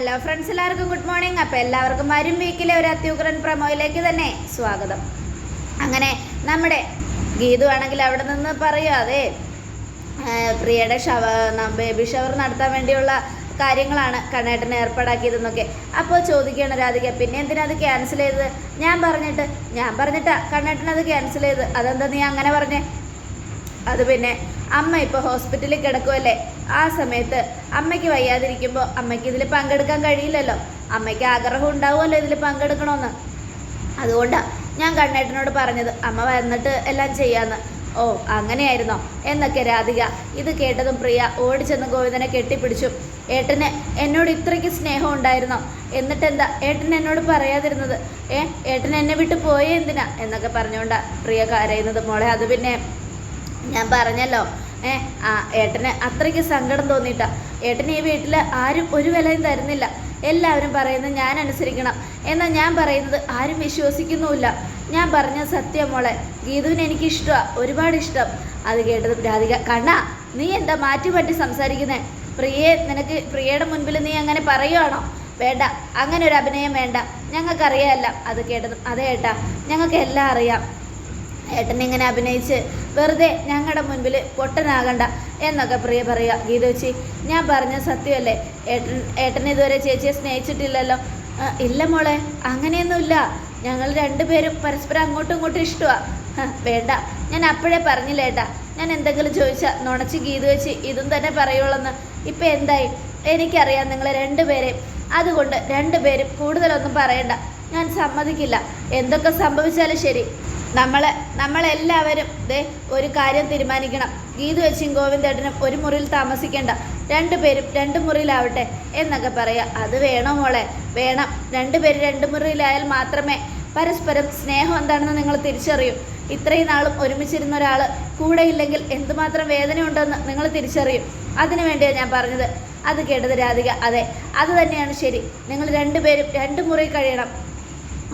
Hello friends എല്ലാവർക്കും good morning അപ്പോൾ എല്ലാവർക്കും വരും വീക്കിലെ ഒരു അത്യുഗ്രൻ പ്രമോയിലേക്ക് തന്നെ സ്വാഗതം. അങ്ങനെ നമ്മുടെ ഗീതു ആണെങ്കിൽ അവിടെ നിന്ന് പറയുക അതെ പ്രിയയുടെ ഷവർ ബേബി ഷവർ നടത്താൻ വേണ്ടിയുള്ള കാര്യങ്ങളാണ് കണ്ണേട്ടന് ഏർപ്പാടാക്കിയതെന്നൊക്കെ അപ്പോൾ ചോദിക്കുകയാണ് രാധിക പിന്നെ എന്തിനാ അത് ക്യാൻസൽ ചെയ്തത്? ഞാൻ പറഞ്ഞിട്ട് ഞാൻ പറഞ്ഞിട്ടാ കണ്ണേട്ടൻ അത് ക്യാൻസൽ ചെയ്ത് അതെന്താ നീ അങ്ങനെ പറഞ്ഞേ? അത് പിന്നെ അമ്മ ഇപ്പോൾ ഹോസ്പിറ്റലിൽ കിടക്കുമല്ലേ ആ സമയത്ത് അമ്മയ്ക്ക് വയ്യാതിരിക്കുമ്പോൾ അമ്മയ്ക്ക് ഇതിൽ പങ്കെടുക്കാൻ കഴിയില്ലല്ലോ. അമ്മയ്ക്ക് ആഗ്രഹം ഉണ്ടാവുമല്ലോ ഇതിൽ പങ്കെടുക്കണമെന്ന് അതുകൊണ്ടാണ് ഞാൻ കണ്ണേട്ടനോട് പറഞ്ഞത് അമ്മ വന്നിട്ട് എല്ലാം ചെയ്യാന്ന്. ഓ അങ്ങനെയായിരുന്നോ? എന്നൊക്കെ രാധിക ഇത് കേട്ടതും പ്രിയ ഓടിച്ചെന്ന് ഗോവിന്ദനെ കെട്ടിപ്പിടിച്ചു. ഏട്ടന് എന്നോട് ഇത്രയ്ക്ക് സ്നേഹം ഉണ്ടായിരുന്നോ? എന്നിട്ട് എന്താ ഏട്ടൻ എന്നോട് പറയാതിരുന്നത്? ഏ ഏട്ടൻ എന്നെ വിട്ട് പോയേ എന്തിനാ? എന്നൊക്കെ പറഞ്ഞുകൊണ്ടാ പ്രിയ കരയുന്നത്. മോളെ അത് പിന്നെ ഞാൻ പറഞ്ഞല്ലോ. ഏ ആ ഏട്ടന് അത്രയ്ക്ക് സങ്കടം തോന്നിയിട്ടാ. ഏട്ടന് ഈ വീട്ടിൽ ആരും ഒരു വിലയും തരുന്നില്ല. എല്ലാവരും പറയുന്നത് ഞാൻ അനുസരിക്കണം. എന്നാൽ ഞാൻ പറയുന്നത് ആരും വിശ്വസിക്കുന്നുമില്ല. ഞാൻ പറഞ്ഞ സത്യം മോളെ ഗീതുവിന് എനിക്ക് ഇഷ്ടമാണ് ഒരുപാട് ഇഷ്ടം. അത് കേട്ടത് രാധിക കണ്ണ നീ എന്താ മാറ്റി പറ്റി സംസാരിക്കുന്നേ? പ്രിയെ നിനക്ക് പ്രിയയുടെ മുൻപിൽ നീ അങ്ങനെ പറയുവാണോ? വേണ്ട അങ്ങനെ ഒരു അഭിനയം വേണ്ട. ഞങ്ങൾക്കറിയാമല്ല. അത് കേട്ടത് അതെ ഏട്ടാ ഞങ്ങൾക്ക് എല്ലാം അറിയാം. ഏട്ടൻ ഇങ്ങനെ അഭിനയിച്ച് വെറുതെ ഞങ്ങളുടെ മുൻപിൽ പൊട്ടനാകണ്ട എന്നൊക്കെ പ്രിയ പറയുക. ഗീതോച്ചി ഞാൻ പറഞ്ഞ സത്യമല്ലേ? ഏട്ടൻ ഏട്ടൻ ഇതുവരെ ചേച്ചിയെ സ്നേഹിച്ചിട്ടില്ലല്ലോ. ഇല്ല മോളെ അങ്ങനെയൊന്നുമില്ല. ഞങ്ങൾ രണ്ടുപേരും പരസ്പരം അങ്ങോട്ടും ഇങ്ങോട്ടും ഇഷ്ടമാണ് വേണ്ട. ഞാൻ അപ്പോഴേ പറഞ്ഞില്ല ഏട്ടാ? ഞാൻ എന്തെങ്കിലും ചോദിച്ചാൽ നുണച്ച് ഗീത വെച്ച് ഇതും തന്നെ പറയുള്ളെന്ന് ഇപ്പം എന്തായി? എനിക്കറിയാം നിങ്ങൾ രണ്ടുപേരെയും. അതുകൊണ്ട് രണ്ടുപേരും കൂടുതലൊന്നും പറയണ്ട. ഞാൻ സമ്മതിക്കില്ല. എന്തൊക്കെ സംഭവിച്ചാലും ശരി. നമ്മൾ നമ്മളെല്ലാവരും ദേ ഒരു കാര്യം തീരുമാനിക്കണം. ഗീതു വെച്ചും ഗോവിന്ദേട്ടനും ഒരു മുറിയിൽ താമസിക്കേണ്ട. രണ്ടുപേരും രണ്ട് മുറിയിലാവട്ടെ എന്നൊക്കെ പറയുക അത് വേണോ മോളെ? വേണം. രണ്ടുപേരും രണ്ട് മുറിയിലായാൽ മാത്രമേ പരസ്പരം സ്നേഹം എന്താണെന്ന് നിങ്ങൾ തിരിച്ചറിയൂ. ഇത്രയും നാളും ഒരുമിച്ചിരുന്ന ഒരാൾ കൂടെ ഇല്ലെങ്കിൽ എന്തുമാത്രം വേദനയുണ്ടെന്ന് നിങ്ങൾ തിരിച്ചറിയും. അതിനു വേണ്ടിയാണ് ഞാൻ പറഞ്ഞത്. അത് കേട്ടത് രാധിക. അതെ അത് തന്നെയാണ് ശരി. നിങ്ങൾ രണ്ടുപേരും രണ്ട് മുറി കഴിയണം.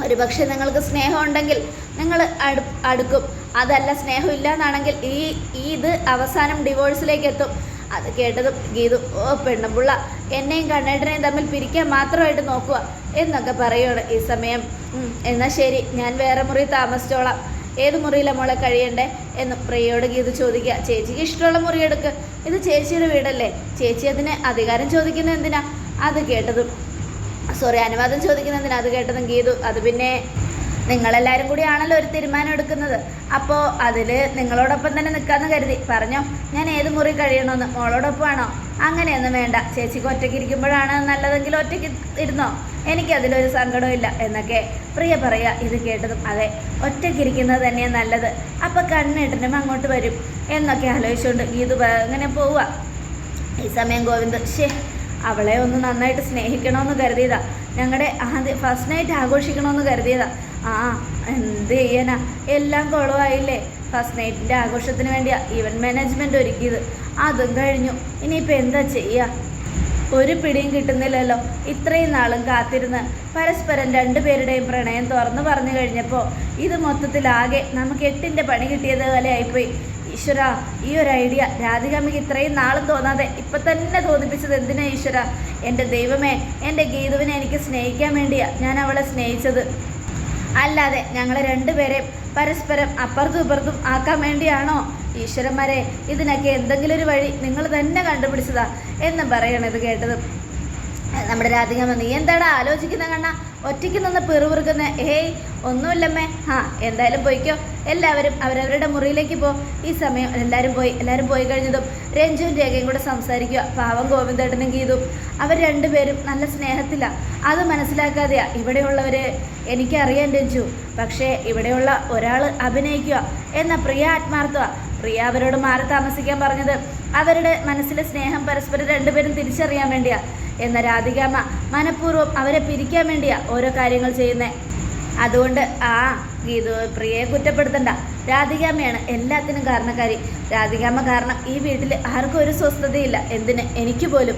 ഒരു പക്ഷേ നിങ്ങൾക്ക് സ്നേഹം ഉണ്ടെങ്കിൽ നിങ്ങൾ അടു അടുക്കും. അതല്ല സ്നേഹം ഇല്ല എന്നാണെങ്കിൽ ഈ ഈ ഇത് അവസാനം ഡിവോഴ്സിലേക്ക് എത്തും അത് കേട്ടതും ഗീതു ഓ പെണ്ണുമ്പുള്ള എന്നെയും കണ്ണേട്ടനെയും തമ്മിൽ പിരിക്കാൻ മാത്രമായിട്ട് നോക്കുക എന്നൊക്കെ പറയുകയാണ് ഈ സമയം. "ഉം, എന്നാൽ ശരി ഞാൻ വേറെ മുറി താമസിച്ചോളാം. ഏത് മുറിയിലാണ് മോളെ കഴിയണ്ടേ എന്ന് പ്രിയയോട് ഗീതു ചോദിക്കുക. ചേച്ചിക്ക് ഇഷ്ടമുള്ള മുറി എടുക്ക്. ഇത് ചേച്ചിയുടെ വീടല്ലേ? ചേച്ചി അതിന് അധികാരം ചോദിക്കുന്നത് എന്തിനാ? അത് കേട്ടതും സോറി അനുവാദം ചോദിക്കുന്നതിന് അത് കേട്ടതും ഗീതു അത് പിന്നെ നിങ്ങളെല്ലാവരും കൂടിയാണല്ലോ ഒരു തീരുമാനം എടുക്കുന്നത്. അപ്പോൾ അതിൽ നിങ്ങളോടൊപ്പം തന്നെ നിൽക്കാമെന്ന് കരുതി. പറഞ്ഞോ ഞാൻ ഏത് മുറി കഴിയണമെന്ന്? മോളോടൊപ്പമാണോ? അങ്ങനെയൊന്നും വേണ്ട. ചേച്ചിക്ക് ഒറ്റയ്ക്ക് ഇരിക്കുമ്പോഴാണ് നല്ലതെങ്കിൽ ഒറ്റയ്ക്ക് ഇരുന്നോ? എനിക്കതിലൊരു സങ്കടവും ഇല്ല. എന്നൊക്കെ പ്രിയ പറയുക ഇത് കേട്ടതും അതെ ഒറ്റയ്ക്ക് ഇരിക്കുന്നത് തന്നെയാണ് നല്ലത്. അപ്പം കണ്ണിട്ടനും അങ്ങോട്ട് വരും. എന്നൊക്കെ ആലോചിച്ചുകൊണ്ട് പ- അങ്ങനെ പോവുക. ഈ സമയം ഗോവിന്ദ് ഷേ അവളെ ഒന്ന് നന്നായിട്ട് സ്നേഹിക്കണമെന്ന് കരുതിയതാ. ഞങ്ങളുടെ ആദ്യം ഫസ്റ്റ് നൈറ്റ് ആഘോഷിക്കണമെന്ന് കരുതിയതാ. ആ എന്ത് ചെയ്യാനാ? എല്ലാം കുളമായില്ലേ ഫസ്റ്റ് നൈറ്റിന്റെ ആഘോഷത്തിന് വേണ്ടിയാ ഇവന്റ് മാനേജ്മെന്റ് ഒരുക്കിയത്. അതും കഴിഞ്ഞു. ഇനിയിപ്പോൾ എന്താ ചെയ്യുക ഒരു പിടിയും കിട്ടുന്നില്ലല്ലോ. ഇത്രയും നാളും കാത്തിരുന്ന് പരസ്പരം രണ്ടുപേരുടെയും പ്രണയം തുറന്നു പറഞ്ഞു കഴിഞ്ഞപ്പോൾ ഇത് മൊത്തത്തിലാകെ നമുക്ക് എട്ടിന്റെ പണി കിട്ടിയത് പോലെ ആയിപ്പോയി. ഈശ്വര ഈ ഒരു ഐഡിയ രാധികാമിക്ക് ഇത്രയും നാളും തോന്നാതെ ഇപ്പം തന്നെ തോന്നിപ്പിച്ചത് എന്തിനാ ഈശ്വര? എന്റെ ദൈവമേ എന്റെ ഗീതുവിനെ എനിക്ക് സ്നേഹിക്കാൻ വേണ്ടിയാണ് ഞാൻ അവളെ സ്നേഹിച്ചത്. അല്ലാതെ ഞങ്ങൾ രണ്ടുപേരെ പരസ്പരം അപ്പുറത്തും ഇപ്പുറത്തും ആക്കാൻ വേണ്ടിയാണോ? ഈശ്വരന്മാരെ ഇതിനൊക്കെ എന്തെങ്കിലും ഒരു വഴി നിങ്ങൾ തന്നെ കണ്ടുപിടിച്ചതാ എന്ന് പറയണത് കേട്ടത് നമ്മുടെ രാധിക വന്ന്. എന്താടാ ആലോചിക്കുന്ന കണ്ണ? ഒറ്റയ്ക്ക് നിന്ന് പിറുപിറുക്കുന്ന. ഏയ് ഒന്നുമില്ലമ്മേ. ആ എന്തായാലും പോയിക്കോ. എല്ലാവരും അവരവരുടെ മുറിയിലേക്ക് പോ. ഈ സമയം എല്ലാവരും പോയി. എല്ലാവരും പോയി കഴിഞ്ഞതും രഞ്ജുവും രേഖയും കൂടെ സംസാരിക്കുക. പാവം ഗോവിന്ദേട്ടനും ഗീതും. അവർ രണ്ടുപേരും നല്ല സ്നേഹത്തിലാണ് അത് മനസ്സിലാക്കാതെയാ ഇവിടെയുള്ളവർ എനിക്കറിയാം രഞ്ജു. പക്ഷേ ഇവിടെയുള്ള ഒരാൾ അഭിനയിക്കുക. എന്ന പ്രിയ ആത്മാർത്ഥ പ്രിയ അവരോട് മാറി താമസിക്കാൻ പറഞ്ഞത് അവരുടെ മനസ്സിലെ സ്നേഹം പരസ്പരം രണ്ടുപേരും തിരിച്ചറിയാൻ വേണ്ടിയാ. എന്ന രാധികാമ്മ മനഃപൂർവം അവരെ പിരിക്കാൻ വേണ്ടിയാ ഓരോ കാര്യങ്ങൾ ചെയ്യുന്നേ. അതുകൊണ്ട് ആ ഗീതു പ്രിയയെ കുറ്റപ്പെടുത്തണ്ട. രാധികാമ്മയാണ് എല്ലാത്തിനും കാരണക്കാരി. രാധികാമ്മ കാരണം ഈ വീട്ടിൽ ആർക്കും ഒരു സ്വസ്ഥതയില്ല. എന്തിന്? എനിക്ക് പോലും.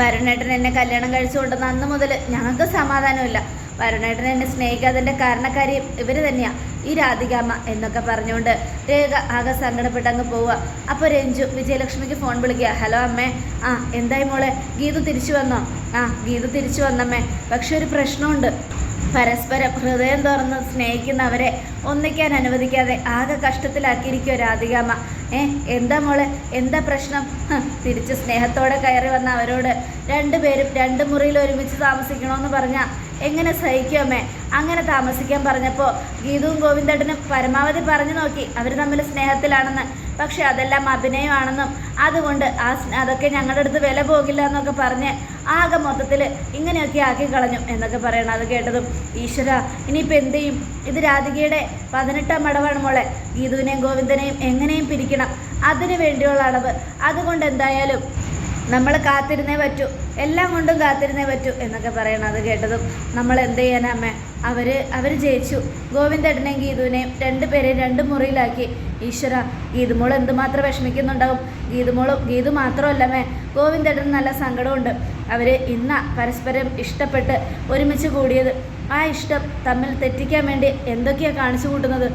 വരുണേട്ടൻ എന്നെ കല്യാണം കഴിച്ചുകൊണ്ടെന്ന് അന്ന് മുതൽ ഞങ്ങൾക്ക് സമാധാനമില്ല. വരുണേട്ടനെ എന്നെ സ്നേഹിക്കാതിന്റെ കാരണക്കാരി ഇവർ തന്നെയാണ് ഈ രാധികാമ്മ എന്നൊക്കെ പറഞ്ഞുകൊണ്ട് രേഖ ആകെ സങ്കടപ്പെട്ട് അങ്ങ് പോവുക. അപ്പോൾ രഞ്ജു വിജയലക്ഷ്മിക്ക് ഫോൺ വിളിക്കുക. ഹലോ അമ്മേ. ആ എന്തായി മോളെ? ഗീതു തിരിച്ചു വന്നോ? ആ ഗീതു തിരിച്ചു വന്നമ്മേ. പക്ഷെ ഒരു പ്രശ്നമുണ്ട്. പരസ്പരം ഹൃദയം തുറന്ന് സ്നേഹിക്കുന്നവരെ ഒന്നിക്കാൻ അനുവദിക്കാതെ ആകെ കഷ്ടത്തിലാക്കിയിരിക്കുമോ രാധികാമ്മ ഏ എന്താ മോളെ? എന്താ പ്രശ്നം? തിരിച്ച് സ്നേഹത്തോടെ കയറി വന്ന അവരോട് രണ്ടുപേരും രണ്ട് മുറിയിൽ ഒരുമിച്ച് താമസിക്കണമെന്ന് പറഞ്ഞാൽ എങ്ങനെ സഹിക്കുമേ അങ്ങനെ താമസിക്കാൻ പറഞ്ഞപ്പോൾ ഗീതുവും ഗോവിന്ദേട്ടനും പരമാവധി പറഞ്ഞു നോക്കി. അവർ തമ്മിൽ സ്നേഹത്തിലാണെന്ന്. പക്ഷെ അതെല്ലാം അഭിനയമാണെന്നും അതുകൊണ്ട് ആ അതൊക്കെ ഞങ്ങളുടെ അടുത്ത് വില പോകില്ല എന്നൊക്കെ പറഞ്ഞ് ആകെ മൊത്തത്തിൽ ഇങ്ങനെയൊക്കെ ആക്കി കളഞ്ഞു എന്നൊക്കെ പറയണം അത് കേട്ടതും. ഈശ്വര ഇനിയിപ്പോൾ എന്ത് ചെയ്യും? ഇത് രാധികയുടെ പതിനെട്ടാം അടവാണ് മോളെ. ഗീതുവിനെയും ഗോവിന്ദനെയും എങ്ങനെയും പിരിക്കണം. അതിനു വേണ്ടിയുള്ള അടവ്. അതുകൊണ്ട് എന്തായാലും നമ്മൾ കാത്തിരുന്നേ പറ്റൂ. എല്ലാം കൊണ്ടും കാത്തിരുന്നേ പറ്റൂ എന്നൊക്കെ പറയണം അത് കേട്ടതും നമ്മൾ എന്ത് ചെയ്യാനമ്മ അവർ അവർ ജയിച്ചു. ഗോവിന്ദേട്ടനെയും ഗീതുവിനെയും രണ്ടുപേരെയും രണ്ട് മുറിയിലാക്കി. ഈശ്വര ഗീതുമോൾ എന്തുമാത്രം വിഷമിക്കുന്നുണ്ടാവും? ഗീതുമോളും ഗീതു മാത്രമല്ല മേ ഗോവിന്ദേട്ടന് നല്ല സങ്കടമുണ്ട്. അവർ ഇന്ന പരസ്പരം ഇഷ്ടപ്പെട്ട് ഒരുമിച്ച് കൂടിയത്. ആ ഇഷ്ടം തമ്മിൽ തെറ്റിക്കാൻ വേണ്ടി എന്തൊക്കെയാണ് കാണിച്ചു കൂട്ടുന്നത്?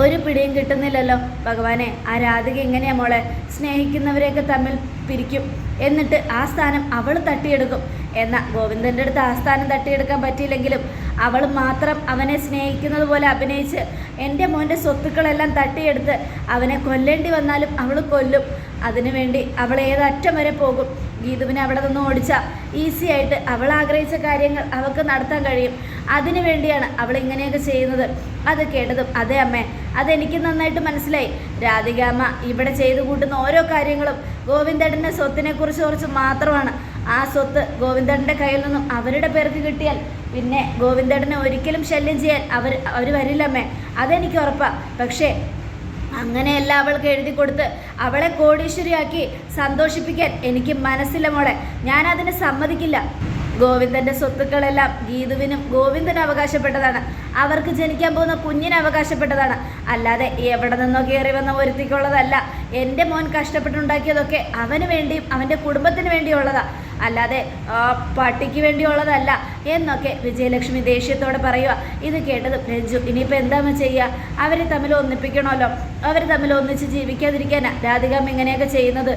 ഒരു പിടിയും കിട്ടുന്നില്ലല്ലോ. ഭഗവാനെ ആ രാധിക എങ്ങനെയാ മോളെ? സ്നേഹിക്കുന്നവരെയൊക്കെ തമ്മിൽ പിരിക്കും. എന്നിട്ട് ആ സ്ഥാനം അവൾ തട്ടിയെടുക്കും. എന്നാൽ ഗോവിന്ദന്റെ അടുത്ത് ആ സ്ഥാനം തട്ടിയെടുക്കാൻ പറ്റിയില്ലെങ്കിലും അവൾ മാത്രം അവനെ സ്നേഹിക്കുന്നത് പോലെ അഭിനയിച്ച് എന്റെ മോന്റെ സ്വത്തുക്കളെല്ലാം തട്ടിയെടുത്ത് അവനെ കൊല്ലേണ്ടി വന്നാലും അവൾ കൊല്ലും. അതിനുവേണ്ടി അവൾ ഏതറ്റം വരെ പോകും. ഗീതുവിനെ അവിടെ നിന്ന് ഓടിച്ചാൽ ഈസി ആയിട്ട് അവൾ ആഗ്രഹിച്ച കാര്യങ്ങൾ അവൾക്ക് നടത്താൻ കഴിയും. അതിനു വേണ്ടിയാണ് അവൾ ഇങ്ങനെയൊക്കെ ചെയ്യുന്നത്. അത് കേട്ടതും അതെ അമ്മേ അതെനിക്ക് നന്നായിട്ട് മനസ്സിലായി. രാധികാമ്മ ഇവിടെ ചെയ്തു കൂട്ടുന്ന ഓരോ കാര്യങ്ങളും ഗോവിന്ദേട്ടന്റെ സ്വത്തിനെ കുറിച്ച് കുറിച്ച് മാത്രമാണ്. ആ സ്വത്ത് ഗോവിന്ദേട്ടന്റെ കയ്യിൽ നിന്നും അവരുടെ പേർക്ക് കിട്ടിയാൽ പിന്നെ ഗോവിന്ദേട്ടനെ ഒരിക്കലും ശല്യം ചെയ്യാൻ അവർ അവർ വരില്ലമ്മേ അതെനിക്ക് ഉറപ്പാണ് പക്ഷേ അങ്ങനെയല്ല അവൾക്ക് എഴുതി കൊടുത്ത് അവളെ കോടീശ്വരിയാക്കി സന്തോഷിപ്പിക്കാൻ എനിക്ക് മനസ്സില്ല മോളെ. ഞാനതിന് സമ്മതിക്കില്ല. ഗോവിന്ദന്റെ സ്വത്തുക്കളെല്ലാം ഗീതുവിനും ഗോവിന്ദന് അവകാശപ്പെട്ടതാണ്. അവർക്ക് ജനിക്കാൻ പോകുന്ന കുഞ്ഞിന് അവകാശപ്പെട്ടതാണ്. അല്ലാതെ എവിടെ നിന്നോ കയറി വന്ന ഒരുത്തിക്കുള്ളതല്ല. എന്റെ മോൻ കഷ്ടപ്പെട്ടുണ്ടാക്കിയതൊക്കെ അവന് വേണ്ടിയും അവന്റെ കുടുംബത്തിന് വേണ്ടിയുള്ളതാ. അല്ലാതെ പട്ടിക്ക് വേണ്ടിയുള്ളതല്ല എന്നൊക്കെ വിജയലക്ഷ്മി ദേഷ്യത്തോടെ പറയുക ഇത് കേട്ടത് രഞ്ജു. ഇനിയിപ്പോൾ എന്താ ചെയ്യുക അവരെ തമ്മിൽ ഒന്നിപ്പിക്കണമല്ലോ. അവർ തമ്മിൽ ഒന്നിച്ച് ജീവിക്കാതിരിക്കാനാണ് രാധികാമ്മ ഇങ്ങനെയൊക്കെ ചെയ്യുന്നത്.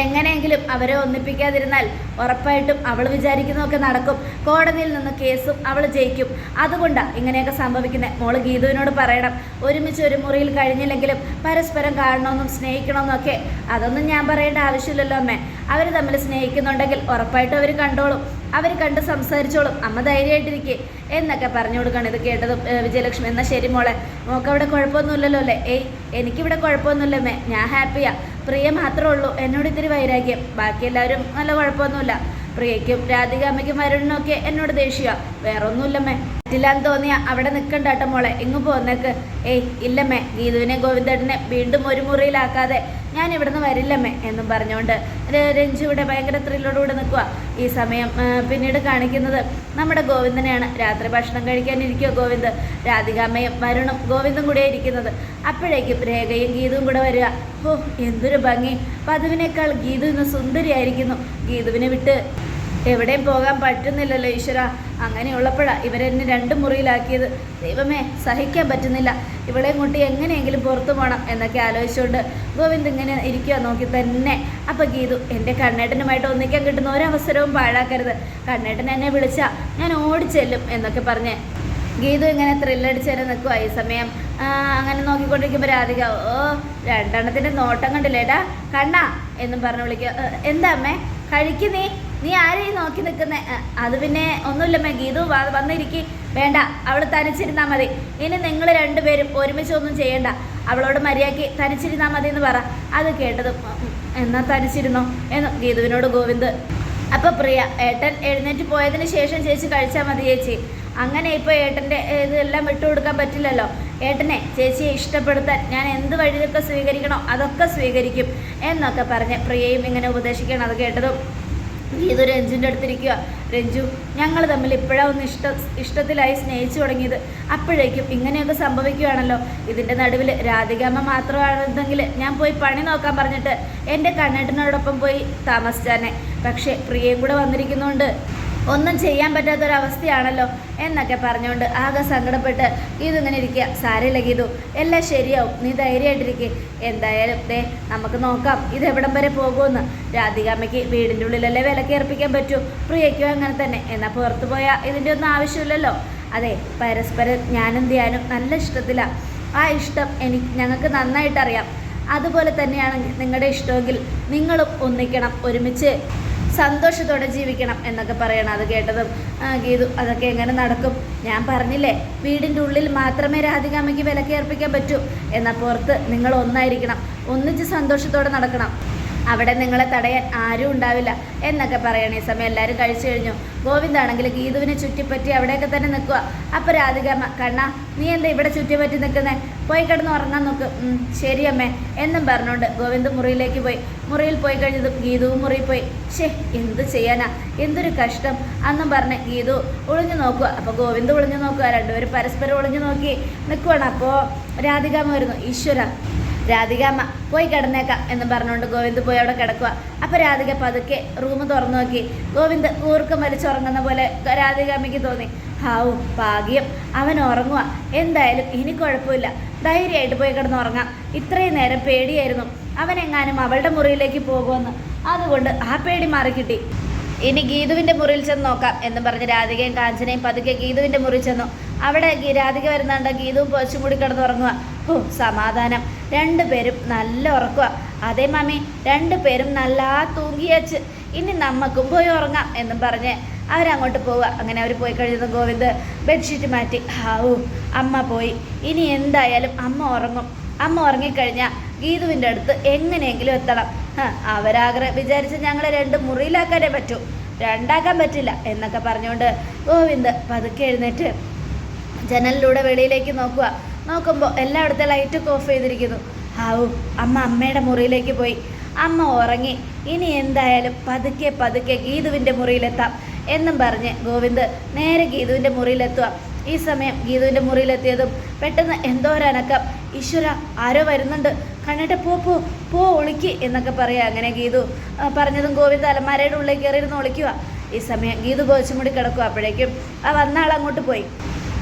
എങ്ങനെയെങ്കിലും അവരെ ഒന്നിപ്പിക്കാതിരുന്നാൽ ഉറപ്പായിട്ടും അവൾ വിചാരിക്കുന്നതൊക്കെ നടക്കും. കോടതിയിൽ നിന്ന് കേസും അവൾ ജയിക്കും. അതുകൊണ്ടാണ് ഇങ്ങനെയൊക്കെ സംഭവിക്കുന്നത് മോൾ ഗീതുവിനോട് പറയണം. ഒരുമിച്ച് ഒരു മുറിയിൽ കഴിഞ്ഞില്ലെങ്കിലും പരസ്പരം കാണണമെന്നും സ്നേഹിക്കണമെന്നും ഒക്കെ. അതൊന്നും ഞാൻ പറയേണ്ട ആവശ്യമില്ലല്ലോ അമ്മേ. അവർ തമ്മിൽ സ്നേഹിക്കുന്നുണ്ടെങ്കിൽ ഉറപ്പായിട്ടും അവർ കണ്ടോളും. അവർ കണ്ട് സംസാരിച്ചോളും. അമ്മ ധൈര്യമായിട്ടിരിക്കെ. എന്നൊക്കെ പറഞ്ഞു കൊടുക്കണം ഇത് കേട്ടത് വിജയലക്ഷ്മി. എന്നാൽ ശരി മോളെ. മോക്ക് അവിടെ കുഴപ്പമൊന്നുമില്ലല്ലോ അല്ലേ? ഏയ് എനിക്കിവിടെ കുഴപ്പമൊന്നുമില്ല മേ. ഞാൻ ഹാപ്പിയാ. പ്രിയ മാത്രമേ ഉള്ളൂ. എന്നോട് ഇത്തിരി വൈരാഗ്യം. ബാക്കി എല്ലാവരും നല്ല കുഴപ്പമൊന്നുമില്ല. പ്രിയയ്ക്കും രാധികാമ്മയ്ക്കും വരുണിനൊക്കെ എന്നോട് ദേഷ്യമാണ് വേറെ ഒന്നുമില്ലമ്മേ തോന്നി അവിടെ നിൽക്കണ്ട കേട്ടോ മോളെ. ഇങ്ങ് പോന്നേക്ക് ഏയ് ഇല്ലമ്മേ ഗീതുവിനെ ഗോവിന്ദേട്ടനെ വീണ്ടും ഒരു മുറിയിലാക്കാതെ ഞാൻ ഇവിടുന്ന് വരില്ലമ്മേ എന്നും പറഞ്ഞുകൊണ്ട് രഞ്ജു ഇവിടെ ഭയങ്കര ത്രില്ലോടുകൂടെ നിൽക്കുക ഈ സമയം പിന്നീട് കാണിക്കുന്നത് നമ്മുടെ ഗോവിന്ദനെയാണ്. രാത്രി ഭക്ഷണം കഴിക്കാനിരിക്കുക ഗോവിന്ദ്. രാധികാമ്മയും വരുണും ഗോവിന്ദും കൂടെ ഇരിക്കുന്നത്. അപ്പോഴേക്കും രേഖയും ഗീതുവും കൂടെ വരിക. ഓ എന്തൊരു ഭംഗി. പതിവിനേക്കാൾ ഗീതു ഇന്ന് സുന്ദരിയായിരിക്കുന്നു. ഗീതുവിനെ വിട്ട് എവിടെയും പോകാൻ പറ്റുന്നില്ലല്ലോ ഈശ്വര. അങ്ങനെയുള്ളപ്പോഴാണ് ഇവരെന്നെ രണ്ട് മുറിയിലാക്കിയത്. ദൈവമേ സഹിക്കാൻ പറ്റുന്നില്ല. ഇവളെ കൂട്ടി എങ്ങനെയെങ്കിലും പുറത്തു പോകണം എന്നൊക്കെ ആലോചിച്ചുകൊണ്ട് ഗോവിന്ദ് ഇങ്ങനെ ഇരിക്കുക നോക്കി തന്നെ. അപ്പം ഗീതു എന്റെ കണ്ണേട്ടനുമായിട്ട് ഒന്നിക്കാൻ കിട്ടുന്ന ഒരവസരവും പാഴാക്കരുത്. കണ്ണേട്ടൻ എന്നെ വിളിച്ചാൽ ഞാൻ ഓടിച്ചെല്ലും എന്നൊക്കെ പറഞ്ഞ് ഗീതു ഇങ്ങനെ ത്രില്ലടിച്ചേരെ നിൽക്കുക ഈ സമയം. അങ്ങനെ നോക്കിക്കൊണ്ടിരിക്കുമ്പോൾ രാധിക ഓ രണ്ടെണ്ണത്തിന്റെ നോട്ടം കണ്ടില്ലേടാ? കണ്ണാ? എന്നും പറഞ്ഞ് വിളിക്കുക. എന്താ അമ്മേ? കഴിക്ക് നീ ആരെയും നോക്കി നിൽക്കുന്നേ? അത് പിന്നെ ഒന്നുമില്ല മേ ഗീതു വന്നിരിക്കി. വേണ്ട അവൾ തനിച്ചിരുന്നാൽ മതി. ഇനി നിങ്ങൾ രണ്ടുപേരും ഒരുമിച്ച് ഒന്നും ചെയ്യണ്ട. അവളോട് മര്യാദയ്ക്ക് തനിച്ചിരുന്നാൽ മതി എന്ന് പറ. അത് കേട്ടതും എന്നാൽ എന്നാ തനിച്ചിരുന്നോ? എന്ന് ഗീതുവിനോട് ഗോവിന്ദ് അപ്പൊ പ്രിയ ഏട്ടൻ എഴുന്നേറ്റ് പോയതിന് ശേഷം ചേച്ചി കഴിച്ചാൽ മതി ചേച്ചി. അങ്ങനെ ഇപ്പോൾ ഏട്ടന്റെ ഇതെല്ലാം വിട്ടുകൊടുക്കാൻ പറ്റില്ലല്ലോ. ഏട്ടനെ ചേച്ചിയെ ഇഷ്ടപ്പെടുത്താൻ ഞാൻ എന്ത് വഴിയൊക്കെ സ്വീകരിക്കണോ അതൊക്കെ സ്വീകരിക്കും. എന്നൊക്കെ പറഞ്ഞ് പ്രിയയും ഇങ്ങനെ ഉപദേശിക്കണം അത് കേട്ടതും ഗീതു രഞ്ജുവിന്റെ അടുത്തിരിക്കുക രഞ്ജു ഞങ്ങൾ തമ്മിൽ ഇപ്പോഴാണ് ഒന്ന് ഇഷ്ട ഇഷ്ടത്തിലായി സ്നേഹിച്ചു തുടങ്ങിയത്. അപ്പോഴേക്കും ഇങ്ങനെയൊക്കെ സംഭവിക്കുകയാണല്ലോ ഇതിന്റെ നടുവിൽ രാധികാമ്മ മാത്രമാണെന്നെങ്കിൽ ഞാൻ പോയി പണി നോക്കാൻ പറഞ്ഞിട്ട് എന്റെ കണ്ണേട്ടനോടൊപ്പം പോയി താമസിച്ചാനെ. പക്ഷേ പ്രിയയും കൂടെ വന്നിരിക്കുന്നതുകൊണ്ട് ഒന്നും ചെയ്യാൻ പറ്റാത്തൊരവസ്ഥയാണല്ലോ എന്നൊക്കെ പറഞ്ഞുകൊണ്ട് ആകെ സങ്കടപ്പെട്ട് ഇതിങ്ങനെ ഇരിക്കുക. സാരയില്ല ഗീതു. എല്ലാം ശരിയാവും. നീ ധൈര്യമായിട്ടിരിക്കുക എന്തായാലും ദേ നമുക്ക് നോക്കാം. ഇത് എവിടം വരെ പോകുമെന്ന്. രാധികാമ്മയ്ക്ക് വീടിന്റെ ഉള്ളിലല്ലേ വിലക്കേർപ്പിക്കാൻ പറ്റൂ. പ്രിയയ്ക്കും അങ്ങനെ തന്നെ. എന്നാൽ പുറത്തു പോയാൽ ഇതിന്റെ ഒന്നും ആവശ്യമില്ലല്ലോ. അതെ പരസ്പരം ഞാനും ധ്യാനും നല്ല ഇഷ്ടത്തിലാണ് ആ ഇഷ്ടം എനിക്ക് ഞങ്ങൾക്ക് നന്നായിട്ടറിയാം. അതുപോലെ തന്നെയാണ് നിങ്ങളുടെ ഇഷ്ടമെങ്കിൽ നിങ്ങളും ഒന്നിക്കണം ഒരുമിച്ച്. സന്തോഷത്തോടെ ജീവിക്കണം എന്നൊക്കെ പറയണം. അത് കേട്ടതും ഗീതു അതൊക്കെ എങ്ങനെ നടക്കും? ഞാൻ പറഞ്ഞില്ലേ വീടിന്റെ ഉള്ളിൽ മാത്രമേ രാധികാമ്മയ്ക്ക് വിലക്കേർപ്പിക്കാൻ പറ്റൂ. എന്നാൽ പുറത്ത് നിങ്ങൾ ഒന്നായിരിക്കണം. ഒന്നിച്ച് സന്തോഷത്തോടെ നടക്കണം. അവിടെ നിങ്ങളെ തടയാൻ ആരും ഉണ്ടാവില്ല എന്നൊക്കെ പറയണ ഈ സമയം എല്ലാവരും കഴിച്ചു കഴിഞ്ഞു. ഗോവിന്ദാണെങ്കിൽ ഗീതുവിനെ ചുറ്റിപ്പറ്റി അവിടെയൊക്കെ തന്നെ നിൽക്കുക. അപ്പോൾ രാധികമ്മ കണ്ണ നീ എന്താ ഇവിടെ ചുറ്റിപ്പറ്റി നിൽക്കുന്നേ? പോയി കിടന്ന് ഉറങ്ങാൻ നോക്ക്. "ഉം, ശരി അമ്മേ എന്നും പറഞ്ഞുകൊണ്ട് ഗോവിന്ദ് മുറിയിലേക്ക് പോയി. മുറിയിൽ പോയി കഴിഞ്ഞതും ഗീതുവും മുറിയിൽ പോയി. ഷേ എന്ത് ചെയ്യാനാ? എന്തൊരു കഷ്ടം? അന്നും പറഞ്ഞ് ഗീതു ഒളിഞ്ഞു നോക്കുക. അപ്പോൾ ഗോവിന്ദ് ഒളിഞ്ഞു നോക്കുക. രണ്ടുപേരും പരസ്പരം ഒളിഞ്ഞു നോക്കി നിൽക്കുവാണ്. അപ്പോൾ രാധികാമ്മ വരുന്നു. ഈശ്വര രാധികാമ്മ പോയി കിടന്നേക്കാം എന്ന് പറഞ്ഞുകൊണ്ട് ഗോവിന്ദ് പോയി അവിടെ കിടക്കുക അപ്പോൾ രാധിക പതുക്കെ റൂം തുറന്നു നോക്കി. ഗോവിന്ദ് ഊർക്കം വലിച്ചുറങ്ങുന്ന പോലെ രാധികാമ്മയ്ക്ക് തോന്നി. ഹാവും ഭാഗ്യം. അവൻ ഉറങ്ങുക എന്തായാലും ഇനി കുഴപ്പമില്ല. ധൈര്യമായിട്ട് പോയി കിടന്ന് ഉറങ്ങാം. ഇത്രയും നേരം പേടിയായിരുന്നു. അവനെങ്ങാനും അവളുടെ മുറിയിലേക്ക് പോകുമെന്ന്. അതുകൊണ്ട് ആ പേടി മാറി കിട്ടി ഇനി ഗീതുവിന്റെ മുറിയിൽ ചെന്ന് നോക്കാം എന്ന് പറഞ്ഞ് രാധികയും കാഞ്ചനയും പതുക്കെ ഗീതുവിന്റെ മുറിയിൽ ചെന്നു. അവിടെ രാധിക വരുന്നുണ്ട് ഗീതുവും പൊച്ചും കൂടി കിടന്നുറങ്ങുക ഓ സമാധാനം. രണ്ടുപേരും നല്ല ഉറക്കുക അതേ മാമി രണ്ടുപേരും നല്ല തൂങ്ങിയച്ച് ഇനി നമ്മക്കും പോയി ഉറങ്ങാം എന്നും പറഞ്ഞ് അവരങ്ങോട്ട് പോവുക. അങ്ങനെ അവർ പോയി കഴിഞ്ഞത് ഗോവിന്ദ് ബെഡ്ഷീറ്റ് മാറ്റി ഹാവു അമ്മ പോയി. ഇനി എന്തായാലും അമ്മ ഉറങ്ങും. അമ്മ ഉറങ്ങിക്കഴിഞ്ഞാൽ ഗീതുവിന്റെ അടുത്ത് എങ്ങനെയെങ്കിലും എത്തണം. ഹ, അവരാഗ്ര വിചാരിച്ച് ഞങ്ങളെ രണ്ട് മുറിയിലാക്കാനേ പറ്റൂ. രണ്ടാക്കാൻ പറ്റില്ല എന്നൊക്കെ പറഞ്ഞുകൊണ്ട് ഗോവിന്ദ് പതുക്കെ എഴുന്നേറ്റ് ജനലിലൂടെ വെളിയിലേക്ക് നോക്കുക നോക്കുമ്പോൾ എല്ലായിടത്തെ ലൈറ്റൊക്കെ ഓഫ് ചെയ്തിരിക്കുന്നു. ഹാവു അമ്മ അമ്മയുടെ മുറിയിലേക്ക് പോയി. അമ്മ ഉറങ്ങി ഇനി എന്തായാലും പതുക്കെ പതുക്കെ ഗീതുവിന്റെ മുറിയിലെത്താം എന്നും പറഞ്ഞ് ഗോവിന്ദ് നേരെ ഗീതുവിന്റെ മുറിയിലെത്തുക. ഈ സമയം ഗീതുവിന്റെ മുറിയിലെത്തിയതും പെട്ടെന്ന് എന്തോ ഒരു അനക്കം. ഈശ്വര ആരോ വരുന്നുണ്ട്. കണ്ണിട്ട് പോ പോ പോ ഒളിക്ക് എന്നൊക്കെ പറയാം അങ്ങനെ ഗീതു. പറഞ്ഞതും ഗോവിന്ദ് അലമാരയുടെ ഉള്ളിൽ കയറിയിരുന്ന് ഒളിക്കുക. ഈ സമയം ഗീതു ബോച്ചും കൂടി കിടക്കുക. അപ്പോഴേക്കും ആ വന്ന ആൾ അങ്ങോട്ട് പോയി.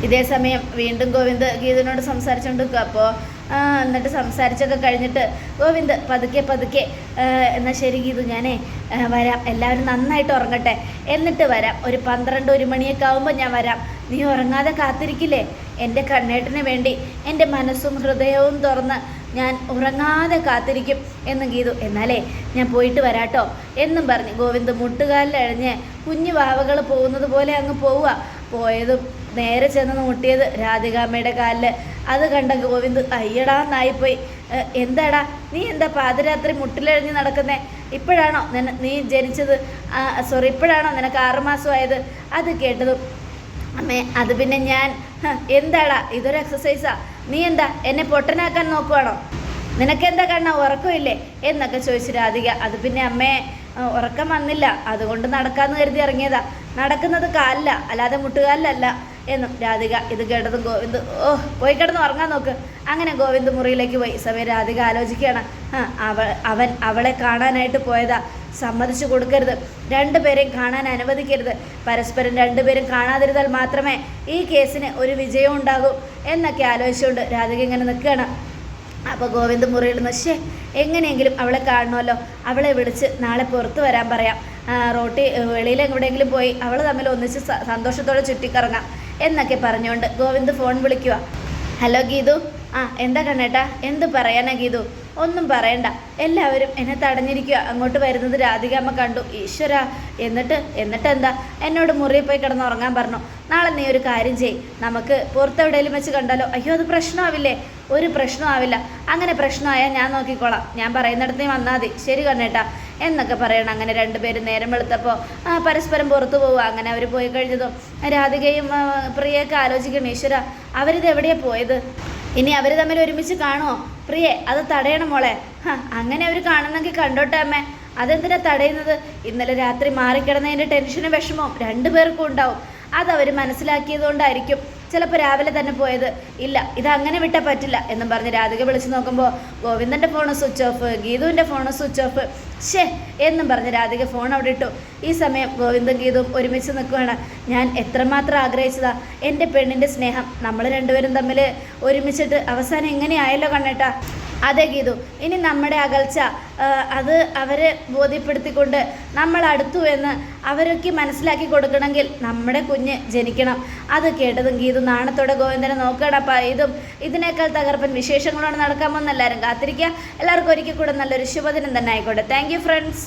ഇതേ സമയം വീണ്ടും ഗോവിന്ദ് ഗീതനോട് സംസാരിച്ചുകൊണ്ട് നിൽക്കുക അപ്പോൾ എന്നിട്ട് സംസാരിച്ചൊക്കെ കഴിഞ്ഞിട്ട് ഗോവിന്ദ് പതുക്കെ പതുക്കെ എന്നാൽ ശരി ഗീതു ഞാനേ വരാം. എല്ലാവരും നന്നായിട്ട് ഉറങ്ങട്ടെ. എന്നിട്ട് വരാം. ഒരു പന്ത്രണ്ട് ഒരു മണിയൊക്കെ ആകുമ്പോൾ ഞാൻ വരാം. നീ ഉറങ്ങാതെ കാത്തിരിക്കില്ലേ? എന്റെ കണ്ണേട്ടന് വേണ്ടി എന്റെ മനസ്സും ഹൃദയവും തുറന്ന് ഞാൻ ഉറങ്ങാതെ കാത്തിരിക്കും എന്ന് ഗീതു എന്നാലേ ഞാൻ പോയിട്ട് വരാട്ടോ. എന്നും പറഞ്ഞ് ഗോവിന്ദ് മുട്ടുകാലിലഴിഞ്ഞ് കുഞ്ഞു വാവകൾ പോകുന്നത് പോലെ അങ്ങ് പോവുക. പോയതും നേരെ ചെന്ന് നോട്ടിയത് രാധികാമ്മയുടെ കാലിൽ അത് കണ്ട ഗോവിന്ദ് അയ്യടാ നായിപ്പോയി. എന്താടാ? നീ എന്താ പാതിരാത്രി മുട്ടിലെഴിഞ്ഞ് നടക്കുന്നേ? ഇപ്പോഴാണോ നിന നീ ജനിച്ചത്? സോറി ഇപ്പോഴാണോ നിനക്ക് ആറുമാസമായത്? അത് കേട്ടതും അമ്മേ അത് പിന്നെ ഞാൻ. എന്താടാ? ഇതൊരു എക്സസൈസാ നീ എന്താ? എന്നെ പൊട്ടനാക്കാൻ നോക്കുവാണോ? നിനക്കെന്താ കണ്ണ? ഉറക്കമില്ലേ? എന്നൊക്കെ ചോദിച്ചു രാധിക. അത് പിന്നെ അമ്മേ ഉറക്കം വന്നില്ല. അതുകൊണ്ട് നടക്കാന്ന് കരുതി ഇറങ്ങിയതാ. നടക്കുന്നത് കാലില്ല അല്ലാതെ മുട്ടുകാലിലല്ല. എന്നും രാധിക ഇത് കേട്ടതും ഗോവിന്ദ് ഓ പോയി കിടന്ന് ഉറങ്ങാൻ നോക്ക്. അങ്ങനെ ഗോവിന്ദ് മുറിയിലേക്ക് പോയി. സമയം രാധിക ആലോചിക്കുകയാണ്. അവൾ അവ അവൻ അവളെ കാണാനായിട്ട് പോയതാ. സമ്മതിച്ചു കൊടുക്കരുത്. രണ്ടുപേരെയും കാണാൻ അനുവദിക്കരുത്. പരസ്പരം രണ്ടുപേരും കാണാതിരുന്നാൽ മാത്രമേ ഈ കേസിന് ഒരു വിജയം ഉണ്ടാകൂ എന്നൊക്കെ ആലോചിച്ചുകൊണ്ട് രാധിക ഇങ്ങനെ നിൽക്കുകയാണ്. അപ്പോൾ ഗോവിന്ദ് മുറിയിൽ നിന്ന് ശേ എങ്ങനെയെങ്കിലും അവളെ കാണണമല്ലോ. അവളെ വിളിച്ച് നാളെ പുറത്ത് വരാൻ പറയാം. റോട്ടി വെളിയിൽ എവിടെയെങ്കിലും പോയി അവൾ തമ്മിൽ ഒന്നിച്ച് സന്തോഷത്തോടെ ചുറ്റിക്കറങ്ങാം. എന്നൊക്കെ പറഞ്ഞുകൊണ്ട് ഗോവിന്ദ് ഫോൺ വിളിക്കുക ഹലോ ഗീതു. ആ എന്താ കണ്ണേട്ടാ? എന്ത് പറയാനാ ഗീതു? ഒന്നും പറയണ്ട. എല്ലാവരും എന്നെ തടഞ്ഞിരിക്കുക അങ്ങോട്ട് വരുന്നത് രാധികാമ്മ കണ്ടു. ഈശ്വര എന്നിട്ട് എന്നിട്ട് എന്താ എന്നോട് മുറിയിൽ പോയി കിടന്ന് ഉറങ്ങാൻ പറഞ്ഞു. നാളെ നീ ഒരു കാര്യം ചെയ് നമുക്ക് പുറത്തെവിടെയെങ്കിലും വെച്ച് കണ്ടാലോ? അയ്യോ അത് പ്രശ്നമാവില്ലേ? ഒരു പ്രശ്നമാവില്ല. അങ്ങനെ പ്രശ്നമായാൽ ഞാൻ നോക്കിക്കോളാം. ഞാൻ പറയുന്നിടത്ത് വന്നാൽ മതി. ശരി കണ്ണേട്ടാ. എന്നൊക്കെ പറയണം. അങ്ങനെ രണ്ടുപേരും നേരം വെളുത്തപ്പോൾ പരസ്പരം പുറത്തു പോവുക. അങ്ങനെ അവർ പോയി കഴിഞ്ഞതും? രാധികയും പ്രിയയൊക്കെ ആലോചിക്കണം. ഈശ്വര അവരിത് എവിടെയാണ് പോയത്? ഇനി അവർ തമ്മിൽ ഒരുമിച്ച് കാണുമോ പ്രിയെ അത് തടയണം മോളെ. അങ്ങനെ അവർ കാണുന്നെങ്കിൽ കണ്ടോട്ടെ അമ്മേ. അതെന്തിനാ തടയുന്നത്? ഇന്നലെ രാത്രി മാറിക്കിടന്നതിന്റെ ടെൻഷനും വിഷമവും രണ്ടുപേർക്കും ഉണ്ടാവും. അതവർ മനസ്സിലാക്കിയതുകൊണ്ടായിരിക്കും. ചിലപ്പോൾ രാവിലെ തന്നെ പോയത് ഇല്ല ഇത് അങ്ങനെ വിട്ടാൽ പറ്റില്ല എന്നും പറഞ്ഞ് രാധിക വിളിച്ച് നോക്കുമ്പോൾ ഗോവിന്ദന്റെ ഫോണ് സ്വിച്ച് ഓഫ് ഗീതുവിന്റെ ഫോണ് സ്വിച്ച് ഓഫ് ഷേ എന്നും പറഞ്ഞ് രാധിക ഫോൺ അവിടെ ഇട്ടു. ഈ സമയം ഗോവിന്ദൻ ഗീതും ഒരുമിച്ച് നിൽക്കുകയാണ് ഞാൻ എത്രമാത്രം ആഗ്രഹിച്ചതാ എന്റെ പെണ്ണിന്റെ സ്നേഹം. നമ്മൾ രണ്ടുപേരും തമ്മിൽ ഒരുമിച്ചിട്ട് അവസാനം എങ്ങനെയായല്ലോ കണ്ണേട്ടാ? അതെ ഗീതു. ഇനി നമ്മുടെ അകൽച്ച അത് അവരെ ബോധ്യപ്പെടുത്തിക്കൊണ്ട് നമ്മൾ അടുത്തു എന്ന് അവരൊക്കെ മനസ്സിലാക്കി കൊടുക്കണമെങ്കിൽ നമ്മുടെ കുഞ്ഞ് ജനിക്കണം. അത് കേട്ടതും ഗീതു നാണത്തോടെ ഗോവിന്ദനെ നോക്കണപ്പാ ഇതും ഇതിനേക്കാൾ തകർപ്പൻ വിശേഷങ്ങളോട് നടക്കാമെന്ന് എല്ലാവരും കാത്തിരിക്കുക. എല്ലാവർക്കും ഒരിക്കൽ കൂടെ നല്ലൊരു ശുഭദിനം തന്നെ ആയിക്കോട്ടെ. Thank friends